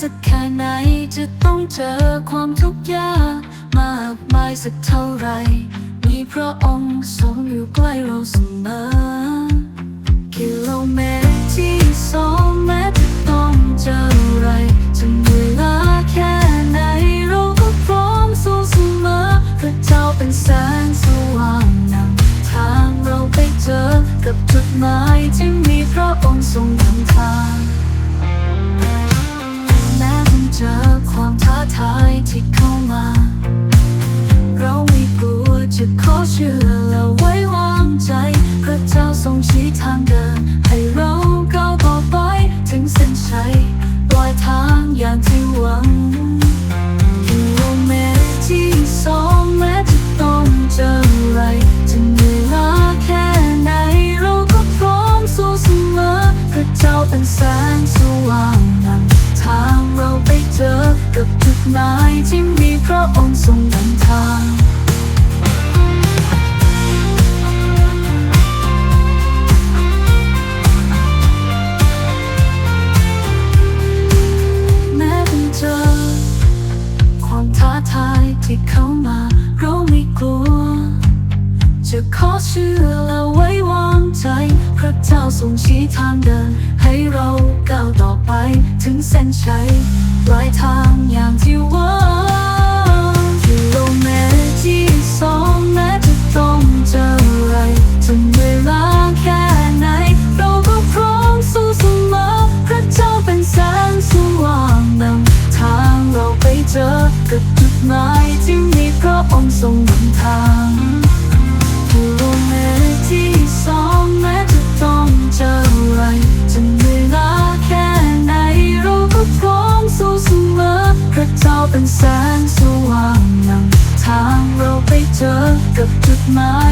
สักแค่ไหนจะต้องเจอความทุกข์ยากมากมายสักเท่าไร มีพระองค์ทรงอยู่ใกล้เราเสมอ กิโลเมตรที่สองแม้จะต้องเจออะไรจะเหนื่อยล้าแค่ไหนเราก็พร้อมสู้เสมอพระเจ้าเป็นแสงสว่างนำทางเราไปเจอกับจุดหมายที่มีพระองค์ทรงนำทาง เข้ามา เราไม่กลัวจะขอเชื่อและไว้วางใจ พระเจ้าทรงชี้ทางเดิน ให้เราก้าวต่อไปถึงเส้นชัยปลายทางอย่างที่หวังกิโลเมตรที่สองแม้จะต้องเจออะไรจะเหนื่อยล้าแค่ไหน เราก็พร้อมสู้เสมอพระเจ้าเป็นแสงสว่าง หมายที่มีพระองค์ทรงนำทางแม้ต้องเจอ ความท้าทายที่เข้ามาเราไม่กลัว จะขอเชื่อและไว้วางใจ พระเจ้าทรงชี้ทางเดิน ให้เราก้าวต่อไปถึงเส้นชัยปลายทาง องค์ทรงนำทางกิโลเมตรที่สองแม้จะต้องเจออะไรจะเหนื่อยล้าแค่ไหนเราก็พร้อมสู้เสมอพระเจ้าเป็นแสงสว่างนำทางเราไปเจอกับจุดหมาย